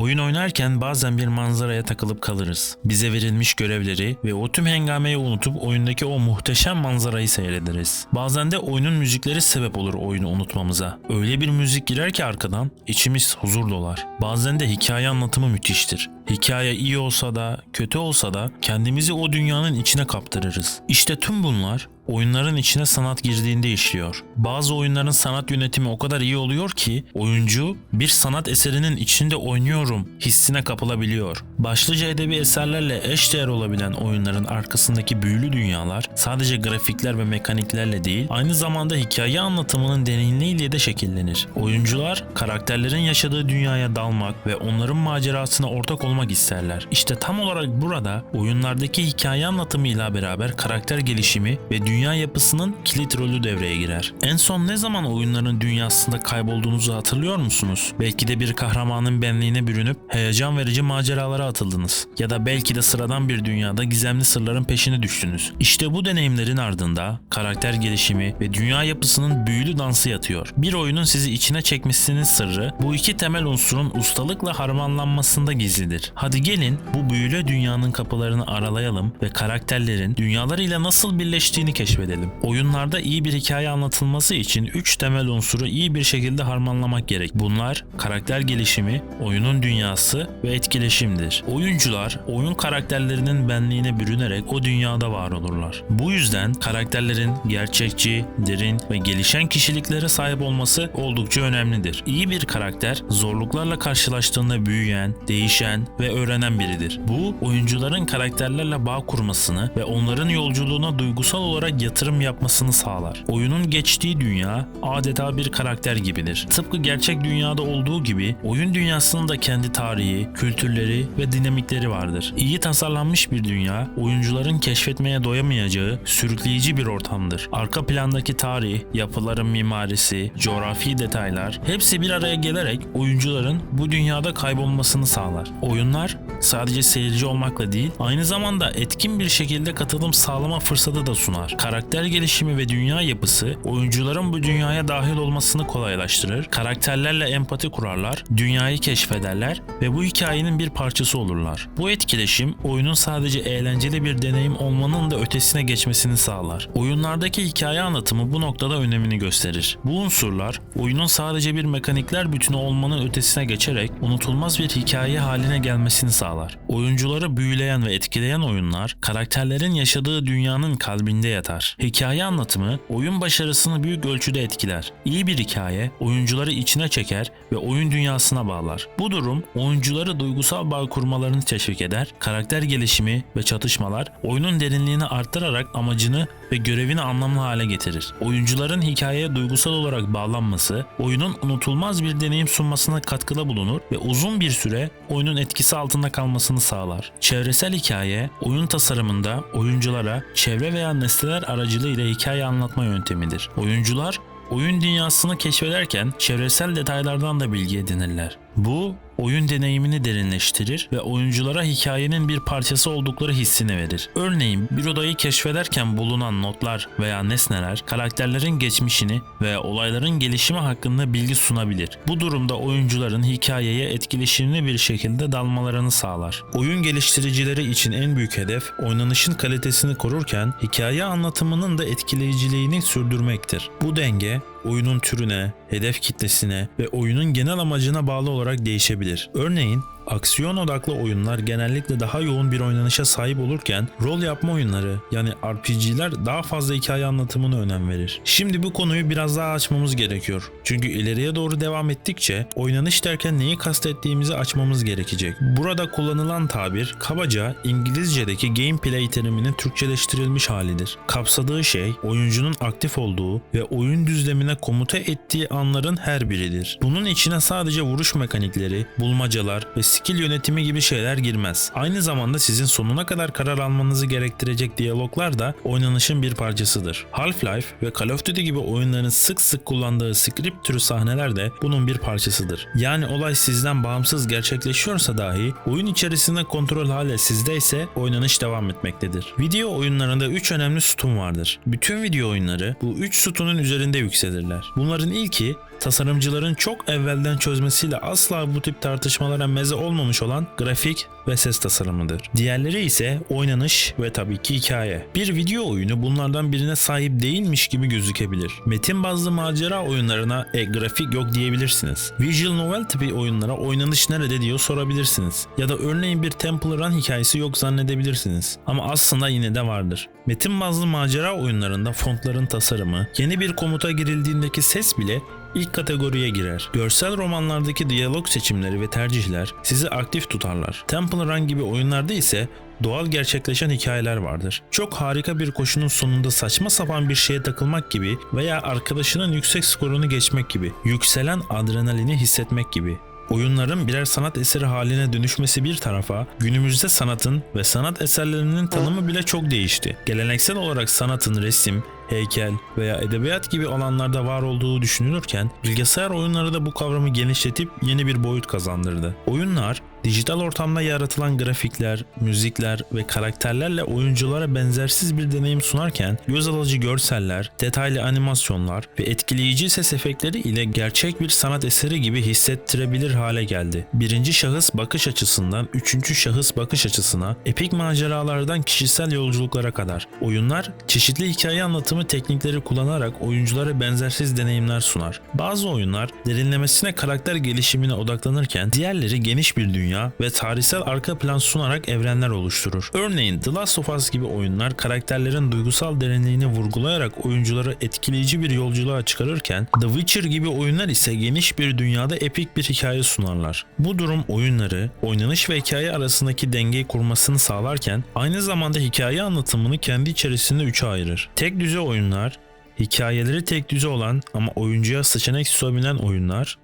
Oyun oynarken bazen bir manzaraya takılıp kalırız. Bize verilmiş görevleri ve o tüm hengameyi unutup oyundaki o muhteşem manzarayı seyrederiz. Bazen de oyunun müzikleri sebep olur oyunu unutmamıza. Öyle bir müzik girer ki arkadan içimiz huzur dolar. Bazen de hikaye anlatımı müthiştir. Hikaye iyi olsa da kötü olsa da kendimizi o dünyanın içine kaptırırız. İşte tüm bunlar oyunların içine sanat girdiğinde işliyor. Bazı oyunların sanat yönetimi o kadar iyi oluyor ki oyuncu bir sanat eserinin içinde oynuyorum hissine kapılabiliyor. Başlıca edebi eserlerle eşdeğer olabilen oyunların arkasındaki büyülü dünyalar sadece grafikler ve mekaniklerle değil aynı zamanda hikaye anlatımının derinliğiyle de şekillenir. Oyuncular karakterlerin yaşadığı dünyaya dalmak ve onların macerasına ortak olmak isterler. İşte tam olarak burada oyunlardaki hikaye anlatımıyla beraber karakter gelişimi ve dünya yapısının kilit rolü devreye girer. En son ne zaman oyunların dünyasında kaybolduğunuzu hatırlıyor musunuz? Belki de bir kahramanın benliğine bürünüp heyecan verici maceralara atıldınız. Ya da belki de sıradan bir dünyada gizemli sırların peşine düştünüz. İşte bu deneyimlerin ardında karakter gelişimi ve dünya yapısının büyülü dansı yatıyor. Bir oyunun sizi içine çekmesinin sırrı bu iki temel unsurun ustalıkla harmanlanmasında gizlidir. Hadi gelin bu büyülü dünyanın kapılarını aralayalım ve karakterlerin dünyalarıyla nasıl birleştiğini keşfedelim. Oyunlarda iyi bir hikaye anlatılması için 3 temel unsuru iyi bir şekilde harmanlamak gerek. Bunlar karakter gelişimi, oyunun dünyası ve etkileşimdir. Oyuncular oyun karakterlerinin benliğine bürünerek o dünyada var olurlar. Bu yüzden karakterlerin gerçekçi, derin ve gelişen kişiliklere sahip olması oldukça önemlidir. İyi bir karakter zorluklarla karşılaştığında büyüyen, değişen ve öğrenen biridir. Bu oyuncuların karakterlerle bağ kurmasını ve onların yolculuğuna duygusal olarak yatırım yapmasını sağlar. Oyunun geçtiği dünya adeta bir karakter gibidir. Tıpkı gerçek dünyada olduğu gibi oyun dünyasının da kendi tarihi, kültürleri ve dinamikleri vardır. İyi tasarlanmış bir dünya oyuncuların keşfetmeye doyamayacağı sürükleyici bir ortamdır. Arka plandaki tarih, yapıların mimarisi, coğrafi detaylar hepsi bir araya gelerek oyuncuların bu dünyada kaybolmasını sağlar. Oyunlar sadece seyirci olmakla değil, aynı zamanda etkin bir şekilde katılım sağlama fırsatı da sunar. Karakter gelişimi ve dünya yapısı oyuncuların bu dünyaya dahil olmasını kolaylaştırır. Karakterlerle empati kurarlar, dünyayı keşfederler ve bu hikayenin bir parçası olurlar. Bu etkileşim oyunun sadece eğlenceli bir deneyim olmanın da ötesine geçmesini sağlar. Oyunlardaki hikaye anlatımı bu noktada önemini gösterir. Bu unsurlar oyunun sadece bir mekanikler bütünü olmanın ötesine geçerek unutulmaz bir hikaye haline gelmesini sağlar. Oyuncuları büyüleyen ve etkileyen oyunlar karakterlerin yaşadığı dünyanın kalbinde yatar. Hikaye anlatımı oyun başarısını büyük ölçüde etkiler. İyi bir hikaye oyuncuları içine çeker ve oyun dünyasına bağlar. Bu durum oyuncuları duygusal bağ kurmalarını teşvik eder. Karakter gelişimi ve çatışmalar oyunun derinliğini arttırarak amacını ve görevini anlamlı hale getirir. Oyuncuların hikayeye duygusal olarak bağlanması, oyunun unutulmaz bir deneyim sunmasına katkıda bulunur ve uzun bir süre oyunun etkisi altında kalmasını sağlar. Çevresel hikaye, oyun tasarımında oyunculara çevre veya nesneler aracılığıyla hikaye anlatma yöntemidir. Oyuncular oyun dünyasını keşfederken çevresel detaylardan da bilgi edinirler. Bu oyun deneyimini derinleştirir ve oyunculara hikayenin bir parçası oldukları hissini verir. Örneğin bir odayı keşfederken bulunan notlar veya nesneler karakterlerin geçmişini veya olayların gelişimi hakkında bilgi sunabilir. Bu durumda oyuncuların hikayeye etkileşimli bir şekilde dalmalarını sağlar. Oyun geliştiricileri için en büyük hedef oynanışın kalitesini korurken hikaye anlatımının da etkileyiciliğini sürdürmektir. Bu denge oyunun türüne, hedef kitlesine ve oyunun genel amacına bağlı olarak değişebilir. Örneğin aksiyon odaklı oyunlar genellikle daha yoğun bir oynanışa sahip olurken rol yapma oyunları yani RPG'ler daha fazla hikaye anlatımına önem verir. Şimdi bu konuyu biraz daha açmamız gerekiyor. Çünkü ileriye doğru devam ettikçe oynanış derken neyi kastettiğimizi açmamız gerekecek. Burada kullanılan tabir kabaca İngilizce'deki gameplay teriminin Türkçeleştirilmiş halidir. Kapsadığı şey oyuncunun aktif olduğu ve oyun düzlemine komuta ettiği anların her biridir. Bunun içine sadece vuruş mekanikleri, bulmacalar ve skill yönetimi gibi şeyler girmez. Aynı zamanda sizin sonuna kadar karar almanızı gerektirecek diyaloglar da oynanışın bir parçasıdır. Half-Life ve Call of Duty gibi oyunların sık sık kullandığı script türü sahneler de bunun bir parçasıdır. Yani olay sizden bağımsız gerçekleşiyorsa dahi oyun içerisinde kontrol hala sizde ise oynanış devam etmektedir. Video oyunlarında 3 önemli sütun vardır. Bütün video oyunları bu 3 sütunun üzerinde yükselirler. Bunların ilki tasarımcıların çok evvelden çözmesiyle asla bu tip tartışmalara meze olmamış olan grafik ve ses tasarımıdır. Diğerleri ise oynanış ve tabii ki hikaye. Bir video oyunu bunlardan birine sahip değilmiş gibi gözükebilir. Metin bazlı macera oyunlarına e grafik yok diyebilirsiniz. Visual novel tipi oyunlara oynanış nerede diye sorabilirsiniz. Ya da örneğin bir Temple Run hikayesi yok zannedebilirsiniz. Ama aslında yine de vardır. Metin bazlı macera oyunlarında fontların tasarımı, yeni bir komuta girildiğindeki ses bile ilk kategoriye girer. Görsel romanlardaki diyalog seçimleri ve tercihler sizi aktif tutarlar. Temple Run gibi oyunlarda ise doğal gerçekleşen hikayeler vardır. Çok harika bir koşunun sonunda saçma sapan bir şeye takılmak gibi veya arkadaşının yüksek skorunu geçmek gibi, yükselen adrenalini hissetmek gibi. Oyunların birer sanat eseri haline dönüşmesi bir tarafa, günümüzde sanatın ve sanat eserlerinin tanımı bile çok değişti. Geleneksel olarak sanatın resim, heykel veya edebiyat gibi alanlarda var olduğu düşünülürken bilgisayar oyunları da bu kavramı genişletip yeni bir boyut kazandırdı. Oyunlar dijital ortamda yaratılan grafikler, müzikler ve karakterlerle oyunculara benzersiz bir deneyim sunarken göz alıcı görseller, detaylı animasyonlar ve etkileyici ses efektleri ile gerçek bir sanat eseri gibi hissettirebilir hale geldi. Birinci şahıs bakış açısından üçüncü şahıs bakış açısına, epik maceralardan kişisel yolculuklara kadar oyunlar çeşitli hikaye anlatımı teknikleri kullanarak oyunculara benzersiz deneyimler sunar. Bazı oyunlar derinlemesine karakter gelişimine odaklanırken diğerleri geniş bir dünya ve tarihsel arka plan sunarak evrenler oluşturur. Örneğin The Last of Us gibi oyunlar karakterlerin duygusal derinliğini vurgulayarak oyuncuları etkileyici bir yolculuğa çıkarırken The Witcher gibi oyunlar ise geniş bir dünyada epik bir hikaye sunarlar. Bu durum oyunları, oynanış ve hikaye arasındaki dengeyi kurmasını sağlarken aynı zamanda hikaye anlatımını kendi içerisinde üçe ayırır. Tek düze oyunlar, hikayeleri tek düze olan ama oyuncuya seçenek sunabilen oyunlar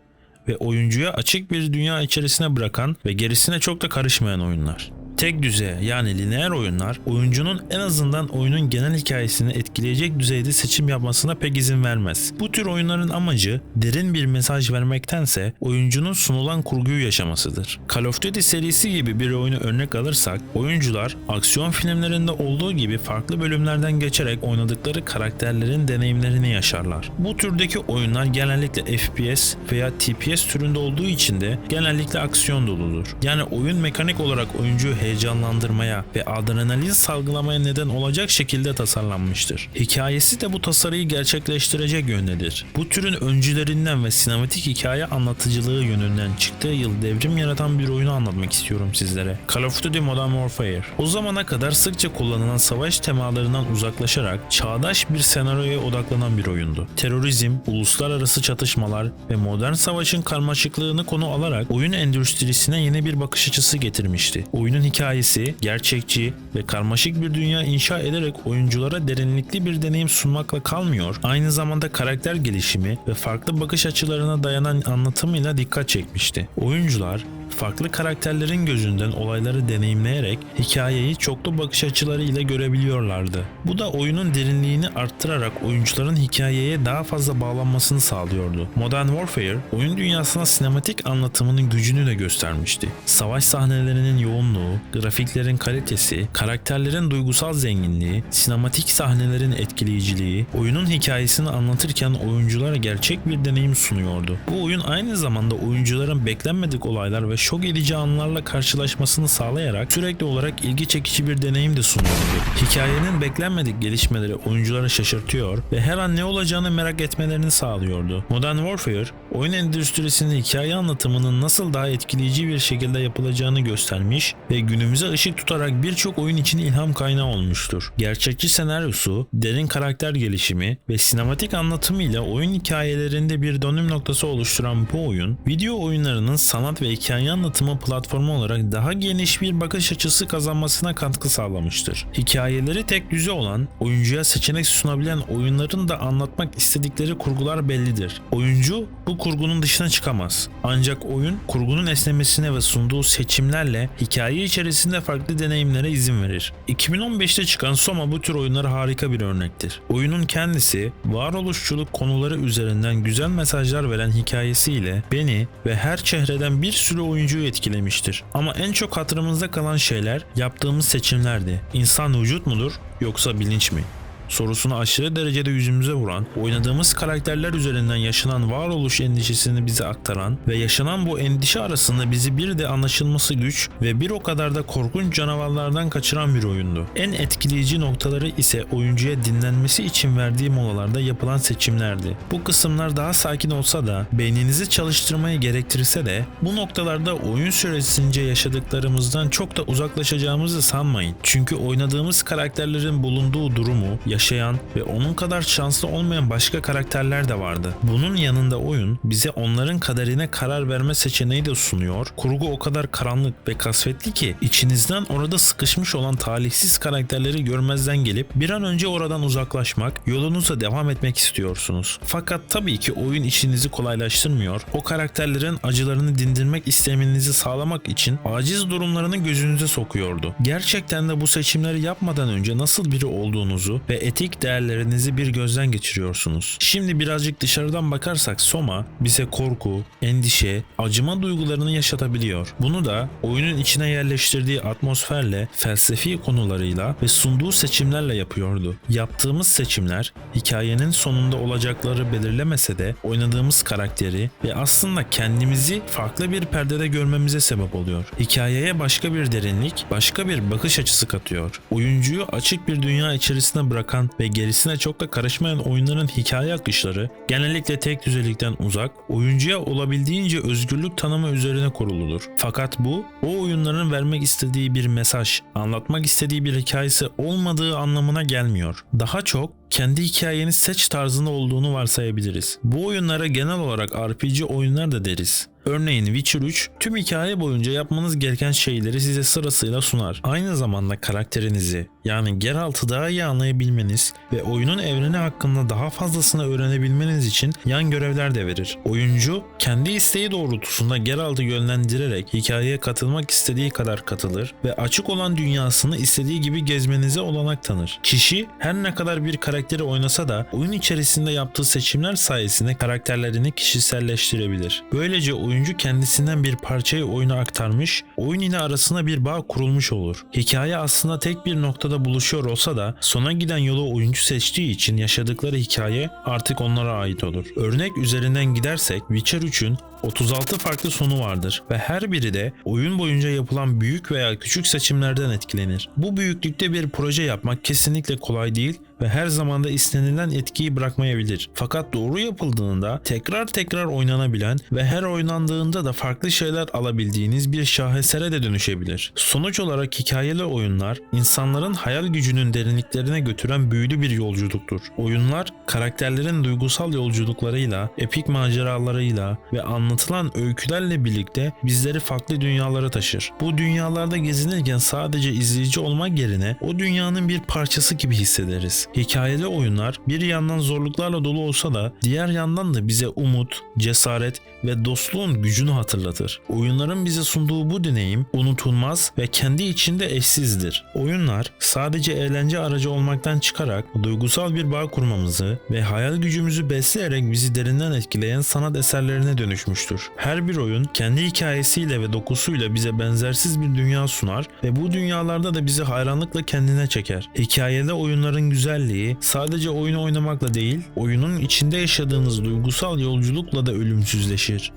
ve oyuncuya açık bir dünya içerisine bırakan ve gerisine çok da karışmayan oyunlar. Tek düze yani lineer oyunlar oyuncunun en azından oyunun genel hikayesini etkileyecek düzeyde seçim yapmasına pek izin vermez. Bu tür oyunların amacı derin bir mesaj vermektense oyuncunun sunulan kurguyu yaşamasıdır. Call of Duty serisi gibi bir oyunu örnek alırsak oyuncular aksiyon filmlerinde olduğu gibi farklı bölümlerden geçerek oynadıkları karakterlerin deneyimlerini yaşarlar. Bu türdeki oyunlar genellikle FPS veya TPS türünde olduğu için de genellikle aksiyon doludur. Yani oyun mekanik olarak oyuncuyu heyecanlandırmaya ve adrenalin salgılamaya neden olacak şekilde tasarlanmıştır. Hikayesi de bu tasarıyı gerçekleştirecek yöndedir. Bu türün öncülerinden ve sinematik hikaye anlatıcılığı yönünden çıktığı yıl devrim yaratan bir oyunu anlatmak istiyorum sizlere. Call of Duty Modern Warfare. O zamana kadar sıkça kullanılan savaş temalarından uzaklaşarak çağdaş bir senaryoya odaklanan bir oyundu. Terörizm, uluslararası çatışmalar ve modern savaşın karmaşıklığını konu alarak oyun endüstrisine yeni bir bakış açısı getirmişti. Oyunun hikayesi gerçekçi ve karmaşık bir dünya inşa ederek oyunculara derinlikli bir deneyim sunmakla kalmıyor, aynı zamanda karakter gelişimi ve farklı bakış açılarına dayanan anlatımıyla dikkat çekmişti. Oyuncular farklı karakterlerin gözünden olayları deneyimleyerek hikayeyi çoklu bakış açıları ile görebiliyorlardı. Bu da oyunun derinliğini arttırarak oyuncuların hikayeye daha fazla bağlanmasını sağlıyordu. Modern Warfare, oyun dünyasına sinematik anlatımının gücünü de göstermişti. Savaş sahnelerinin yoğunluğu, grafiklerin kalitesi, karakterlerin duygusal zenginliği, sinematik sahnelerin etkileyiciliği, oyunun hikayesini anlatırken oyunculara gerçek bir deneyim sunuyordu. Bu oyun aynı zamanda oyuncuların beklenmedik olaylar ve şok edici anlarla karşılaşmasını sağlayarak sürekli olarak ilgi çekici bir deneyim de sunuyordu. Hikayenin beklenmedik gelişmeleri oyuncuları şaşırtıyor ve her an ne olacağını merak etmelerini sağlıyordu. Modern Warfare, oyun endüstrisinin hikaye anlatımının nasıl daha etkileyici bir şekilde yapılacağını göstermiş ve günümüze ışık tutarak birçok oyun için ilham kaynağı olmuştur. Gerçekçi senaryosu, derin karakter gelişimi ve sinematik anlatımıyla oyun hikayelerinde bir dönüm noktası oluşturan bu oyun, video oyunlarının sanat ve hikaye anlatımı platformu olarak daha geniş bir bakış açısı kazanmasına katkı sağlamıştır. Hikayeleri tek düze olan, oyuncuya seçenek sunabilen oyunların da anlatmak istedikleri kurgular bellidir. Oyuncu bu kurgunun dışına çıkamaz. Ancak oyun kurgunun esnemesine ve sunduğu seçimlerle hikaye içerisinde farklı deneyimlere izin verir. 2015'te çıkan Soma bu tür oyunlara harika bir örnektir. Oyunun kendisi varoluşçuluk konuları üzerinden güzel mesajlar veren hikayesiyle beni ve her çehreden bir sürü oyuncuyu etkilemiştir. Ama en çok hatırımızda kalan şeyler yaptığımız seçimlerdi. İnsan vücut mudur yoksa bilinç mi? Sorusunu aşırı derecede yüzümüze vuran, oynadığımız karakterler üzerinden yaşanan varoluş endişesini bize aktaran ve yaşanan bu endişe arasında bizi bir de anlaşılması güç ve bir o kadar da korkunç canavarlardan kaçıran bir oyundu. En etkileyici noktaları ise oyuncuya dinlenmesi için verdiği molalarda yapılan seçimlerdi. Bu kısımlar daha sakin olsa da beyninizi çalıştırmayı gerektirse de bu noktalarda oyun süresince yaşadıklarımızdan çok da uzaklaşacağımızı sanmayın. Çünkü oynadığımız karakterlerin bulunduğu durumu yaşayan ve onun kadar şanslı olmayan başka karakterler de vardı. Bunun yanında oyun bize onların kaderine karar verme seçeneği de sunuyor. Kurgu o kadar karanlık ve kasvetli ki içinizden orada sıkışmış olan talihsiz karakterleri görmezden gelip bir an önce oradan uzaklaşmak, yolunuza devam etmek istiyorsunuz. Fakat tabii ki oyun işinizi kolaylaştırmıyor. O karakterlerin acılarını dindirmek istemenizi sağlamak için aciz durumlarını gözünüze sokuyordu. Gerçekten de bu seçimleri yapmadan önce nasıl biri olduğunuzu ve etik değerlerinizi bir gözden geçiriyorsunuz. Şimdi birazcık dışarıdan bakarsak Soma bize korku, endişe, acıma duygularını yaşatabiliyor. Bunu da oyunun içine yerleştirdiği atmosferle, felsefi konularıyla ve sunduğu seçimlerle yapıyordu. Yaptığımız seçimler hikayenin sonunda olacakları belirlemese de oynadığımız karakteri ve aslında kendimizi farklı bir perdede görmemize sebep oluyor. Hikayeye başka bir derinlik, başka bir bakış açısı katıyor. Oyuncuyu açık bir dünya içerisine bırakan ve gerisine çok da karışmayan oyunların hikaye akışları genellikle tek düzelikten uzak, oyuncuya olabildiğince özgürlük tanımı üzerine kuruludur. Fakat bu o oyunların vermek istediği bir mesaj, anlatmak istediği bir hikayesi olmadığı anlamına gelmiyor. Daha çok kendi hikayeni seç tarzında olduğunu varsayabiliriz. Bu oyunlara genel olarak RPG oyunlar da deriz. Örneğin Witcher 3 tüm hikaye boyunca yapmanız gereken şeyleri size sırasıyla sunar. Aynı zamanda karakterinizi yani Geralt'ı daha iyi anlayabilmeniz ve oyunun evreni hakkında daha fazlasını öğrenebilmeniz için yan görevler de verir. Oyuncu kendi isteği doğrultusunda Geralt'ı yönlendirerek hikayeye katılmak istediği kadar katılır ve açık olan dünyasını istediği gibi gezmenize olanak tanır. Kişi her ne kadar bir karakteri oynasa da oyun içerisinde yaptığı seçimler sayesinde karakterlerini kişiselleştirebilir. Böylece oyuncu kendisinden bir parçayı oyuna aktarmış, oyun ile arasında bir bağ kurulmuş olur. Hikaye aslında tek bir noktada buluşuyor olsa da sona giden yolu oyuncu seçtiği için yaşadıkları hikaye artık onlara ait olur. Örnek üzerinden gidersek Witcher 3'ün 36 farklı sonu vardır ve her biri de oyun boyunca yapılan büyük veya küçük seçimlerden etkilenir. Bu büyüklükte bir proje yapmak kesinlikle kolay değil ve her zaman da istenilen etkiyi bırakmayabilir. Fakat doğru yapıldığında tekrar tekrar oynanabilen ve her oynandığında da farklı şeyler alabildiğiniz bir şahesere de dönüşebilir. Sonuç olarak hikayeli oyunlar insanların hayal gücünün derinliklerine götüren büyülü bir yolculuktur. Oyunlar karakterlerin duygusal yolculuklarıyla, epik maceralarıyla ve anlatılan öykülerle birlikte bizleri farklı dünyalara taşır. Bu dünyalarda gezinirken sadece izleyici olmak yerine o dünyanın bir parçası gibi hissederiz. Hikayeli oyunlar bir yandan zorluklarla dolu olsa da diğer yandan da bize umut, cesaret ve dostluğun gücünü hatırlatır. Oyunların bize sunduğu bu deneyim unutulmaz ve kendi içinde eşsizdir. Oyunlar sadece eğlence aracı olmaktan çıkarak duygusal bir bağ kurmamızı ve hayal gücümüzü besleyerek bizi derinden etkileyen sanat eserlerine dönüşmüştür. Her bir oyun kendi hikayesiyle ve dokusuyla bize benzersiz bir dünya sunar ve bu dünyalarda da bizi hayranlıkla kendine çeker. Hikayede oyunların güzelliği sadece oyunu oynamakla değil, oyunun içinde yaşadığınız duygusal yolculukla da ölümsüzleşir verir.